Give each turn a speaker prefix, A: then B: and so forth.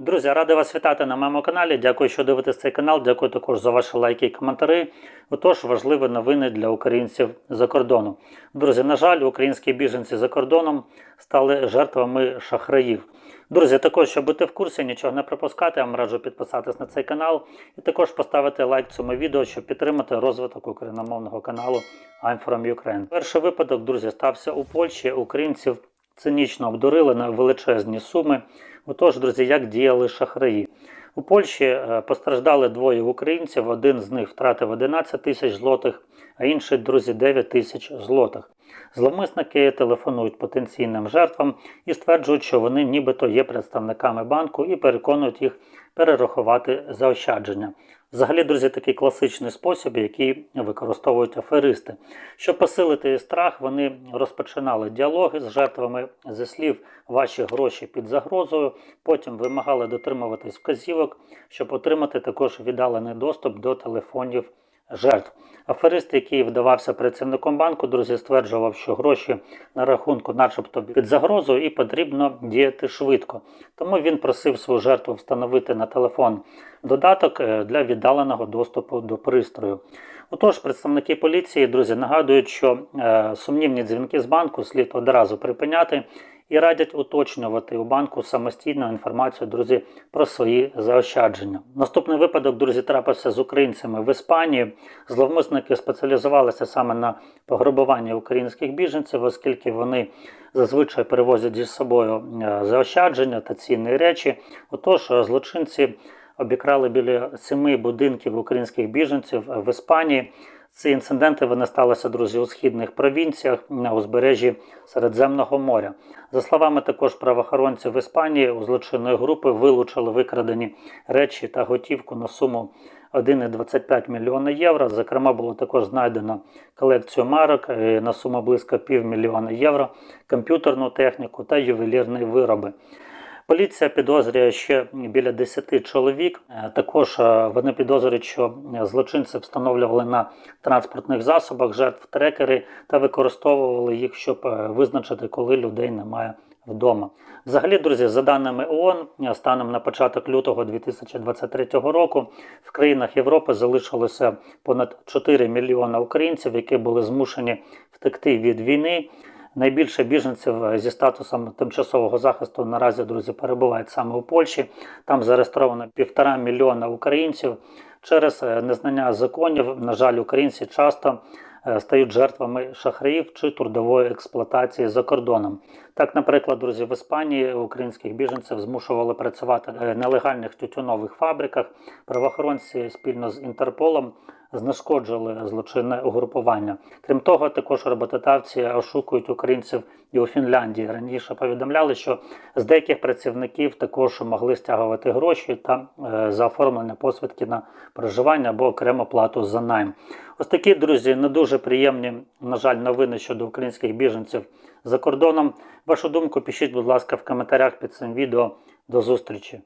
A: Друзі, радий вас вітати на моєму каналі. Дякую, що дивитесь цей канал. Дякую також за ваші лайки і коментарі. Отож, важливі новини для українців за кордоном. Друзі, на жаль, українські біженці за кордоном стали жертвами шахраїв. Друзі, також, щоб бути в курсі, нічого не пропускати, я вам раджу підписатись на цей канал і також поставити лайк цьому відео, щоб підтримати розвиток україномовного каналу I'm from Ukraine. Перший випадок, друзі, стався у Польщі. Українців цинічно обдурили на величезні суми. Отож, друзі, як діяли шахраї? У Польщі е, постраждали двоє українців. Один з них втратив 11 тисяч злотих, а інший, друзі, 9 тисяч злотих. Зловмисники телефонують потенційним жертвам і стверджують, що вони нібито є представниками банку і переконують їх перерахувати заощадження. Взагалі, друзі, такий класичний спосіб, який використовують аферисти. Щоб посилити страх, вони розпочинали діалоги з жертвами зі слів ваші гроші під загрозою. Потім вимагали дотримуватись вказівок, щоб отримати також віддалений доступ до телефонів жертв. Аферист, який вдавався працівником банку, друзі, стверджував, що гроші на рахунку, начебто, під загрозою, і потрібно діяти швидко. Тому він просив свою жертву встановити на телефон додаток е, для віддаленого доступу до пристрою. Отож, представники поліції, друзі, нагадують, що е, сумнівні дзвінки з банку слід одразу припиняти і радять уточнювати у банку самостійну інформацію, друзі, про свої заощадження. Наступний випадок, друзі, трапився з українцями в Іспанії. Зловмисники спеціалізувалися саме на пограбуванні українських біженців, оскільки вони зазвичай перевозять зі собою е, заощадження та цінні речі. Отож, злочинці обікрали біля семи будинків українських біженців в Іспанії. Ці інциденти вони сталися, друзі, у східних провінціях на узбережжі Середземного моря. За словами також правоохоронців Іспанії, у злочинної групи вилучили викрадені речі та готівку на суму 1,25 мільйона євро. Зокрема, було також знайдено колекцію марок е, на суму близько півмільйона євро, комп'ютерну техніку та ювелірні вироби. Поліція підозрює ще біля 10 чоловік. Е, Також е, вони підозрюють, що злочинці встановлювали на транспортних засобах жертв трекери та використовували їх, щоб е, визначити, коли людей немає вдома. Взагалі, друзі, за даними ООН, станом на початок лютого 2023 року в країнах Європи залишилося понад 4 мільйона українців, які були змушені втекти від війни. Найбільше біженців е, зі статусом тимчасового захисту наразі друзі перебувають саме у Польщі. Там зареєстровано півтора мільйона українців. Через е, незнання законів, на жаль, українці часто е, стають жертвами шахраїв чи трудової експлуатації за кордоном. Так, наприклад, друзі, в Іспанії українських біженців змушували працювати на нелегальних тютюнових фабриках. Правоохоронці спільно з Інтерполом знешкоджили злочинне угрупування. Крім того, також роботодавці ошукують українців і у Фінляндії. Раніше повідомляли, що з деяких працівників також могли стягувати гроші та е, за оформлення посвідки на проживання або окрему плату за найм. Ось такі друзі, не дуже приємні, на жаль, новини щодо українських біженців за кордоном. Вашу думку пишіть, будь ласка, в коментарях під цим відео. До зустрічі!